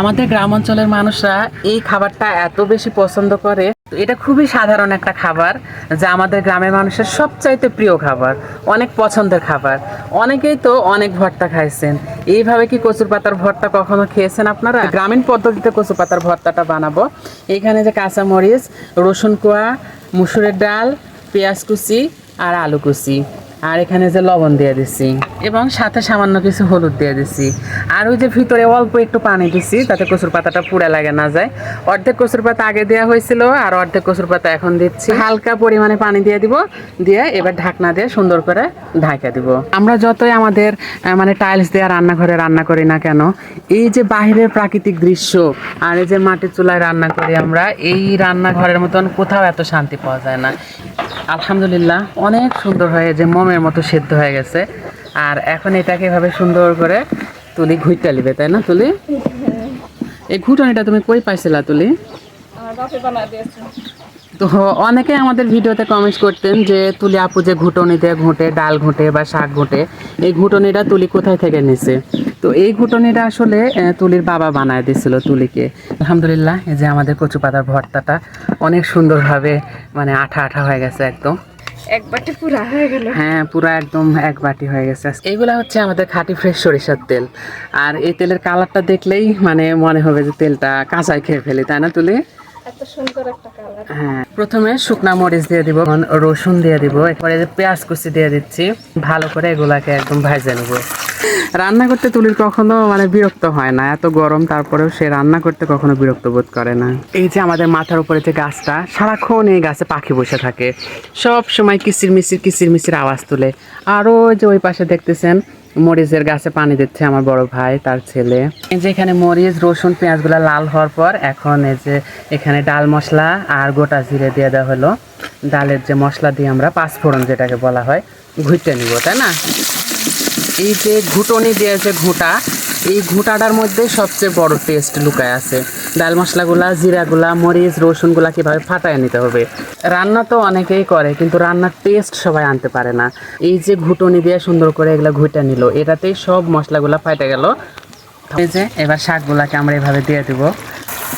আমাদের গ্রাম অঞ্চলের মানুষরা এই খাবারটা এত বেশি পছন্দ করে। এটা খুবই সাধারণ একটা খাবার, যা আমাদের গ্রামের মানুষের সবচাইতে প্রিয় খাবার, অনেক পছন্দের খাবার। অনেকেই তো অনেক ভর্তা খাইছেন। এইভাবে কি কচুর পাতার ভর্তা কখনো খেয়েছেন আপনারা? গ্রামীণ পদ্ধতিতে কচুর পাতার ভর্তাটা বানাবো। এখানে যে কাঁচামরিচ, রসুন কোয়া, মুসুরের ডাল, পেঁয়াজ কুচি আর আলু কুচি। আর এখানে যে লবণ দিয়ে দিছি, এবং সাথে সামান্য কিছু হলুদ দিয়ে দিছি। আর ওই যে ভিতরে অল্প একটু পানি দিছি যাতে কচুর পাতাটা পুড়ে লাগে না যায়। অর্ধেক কচুর পাতা আগে দেওয়া হয়েছিল, আর অর্ধেক কচুর পাতা এখন দিচ্ছি। হালকা পরিমাণে পানি দিয়ে দিব, দিয়ে এবার ঢাকনা দিয়ে সুন্দর করে ঢাকা দিব। আমরা যতই আমাদের মানে টাইলস দেওয়া রান্নাঘরে রান্না করি না কেন, এই যে বাহিরের প্রাকৃতিক দৃশ্য, আর এই যে মাটির চুলায় রান্না করি আমরা, এই রান্নাঘরের মতন কোথাও এত শান্তি পাওয়া যায় না। আলহামদুলিল্লাহ অনেক সুন্দর হয়ে যে মোমের মতো সেদ্ধ হয়ে গেছে। আর এখন এটাকে এভাবে সুন্দর করে তুলি ঘুইটা লিবে তাই না তুলি? এই ঘুটনিটা তুমি কই পাইছিলা তুলি? তো অনেকে আমাদের ভিডিওতে কমেন্ট করতেন যে তুলি আপু যে ঘুটনিতে ঘুঁটে ডাল ঘুঁটে বা শাক ঘুঁটে এই ঘুটনিটা তুলি কোথায় থেকে নিছে? তো এই ঘুটনিটা আসলে তুলির বাবা বানায় দিয়েছিল তুলিকে। আলহামদুলিল্লাহ এই যে আমাদের কচু পাতার ভর্তাটা অনেক সুন্দরভাবে মানে আঠা আঠা হয়ে গেছে একদম। এক বাটি পুরা হয়ে গেল। হ্যাঁ পুরো একদম এক বাটি হয়ে গেছে। এইগুলা হচ্ছে আমাদের খাঁটি ফ্রেশ সরিষার তেল। আর এই তেলের কালারটা দেখলেই মানে মনে হবে যে তেলটা কাঁচায় খেয়ে ফেলি তাই না তুলি? হ্যাঁ প্রথমে শুকনা মরিচ দিয়ে দিব রসুন দিয়ে দিব এরপরে পেঁয়াজ কুচি দিয়ে দিচ্ছি ভালো করে এগুলাকে একদম ভাজে নেব। রান্না করতে তুলির কখনো মানে বিরক্ত হয় না, এত গরম, তারপরেও সে রান্না করতে কখনো বিরক্ত বোধ করে না। এই যে আমাদের মাথার উপরে যে গাছটা, সারাক্ষণ এই গাছে পাখি বসে থাকে। সব সময় কিচির মিচির কিচির মিচির আওয়াজ তুলে। আরও যে ওই পাশে দেখতেছেন, মরিচের গাছে পানি দিচ্ছে আমার বড় ভাই, তার ছেলে। যে এখানে মরিচ, রসুন, পেঁয়াজগুলো লাল হওয়ার পর এখন এই যে এখানে ডাল মশলা আর গোটা জিরে দিয়ে দেওয়া হলো। ডালের যে মশলা দিয়ে আমরা পাঁচফোড়ন যেটাকে বলা হয় ঘুরতে নিব, তাই না? এই যে ঘুটনি দিয়ে যে ঘুঁটা, এই ঘুঁটাটার মধ্যে সবচেয়ে বড় টেস্ট লুকায় আছে। ডাল মশলাগুলা, জিরাগুলা, মরিচ, রসুনগুলা কীভাবে ফাটায় নিতে হবে? রান্না তো অনেকেই করে, কিন্তু রান্নার টেস্ট সবাই আনতে পারে না। এই যে ঘুটনি দিয়ে সুন্দর করে এগুলো ঘুঁটে নিল, এটাতেই সব মশলাগুলা ফাটে গেল। এই যে, এবার শাকগুলাকে আমরা এভাবে দিয়ে দেব।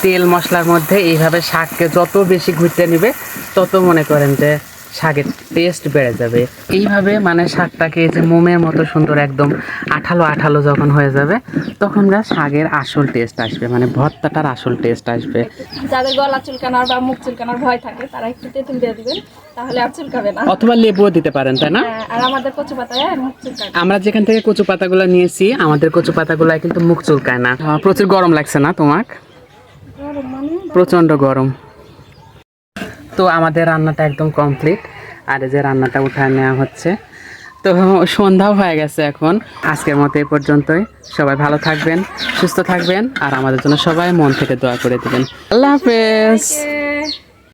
তেল মশলার মধ্যে এইভাবে শাককে যত বেশি ঘুরতে নিবে, তত মনে করেন যে শাকের টেস্ট বেড়ে যাবে। এইভাবে মানে শাকটাকে যে মোমের মতো সুন্দর একদম আঠালো আঠালো যখন হয়ে যাবে তখন গা শাকের আসল টেস্ট আসবে মানে ভর্তাটার আসল টেস্ট আসবে। যাদের গলা চুলকানোর বা মুখ চুলকানোর ভয় থাকে তারা একটু তেঁতুল দিয়ে দিবেন তাহলে আর চুলকাবে না। অথবা লেবুও দিতে পারেন তাই না? হ্যাঁ, আর আমাদের কচু পাতায় মুখ চুলকাবে আমরা যেখান থেকে কচু পাতাগুলো নিয়েছি আমাদের কচু পাতাগুলো কিন্তু মুখ চুলকায় না। প্রচুর গরম লাগছে না তোমাক? গরম মানে? গরম। তো আমাদের রান্নাটা একদম কমপ্লিট আর যে রান্নাটা উঠায় নেওয়া হচ্ছে। তো সন্ধ্যাও হয়ে গেছে এখন। আজকের মতো এই পর্যন্তই। সবাই ভালো থাকবেন, সুস্থ থাকবেন, আর আমাদের জন্য সবাই মন থেকে দোয়া করে দেবেন। আল্লাহ হাফেজ।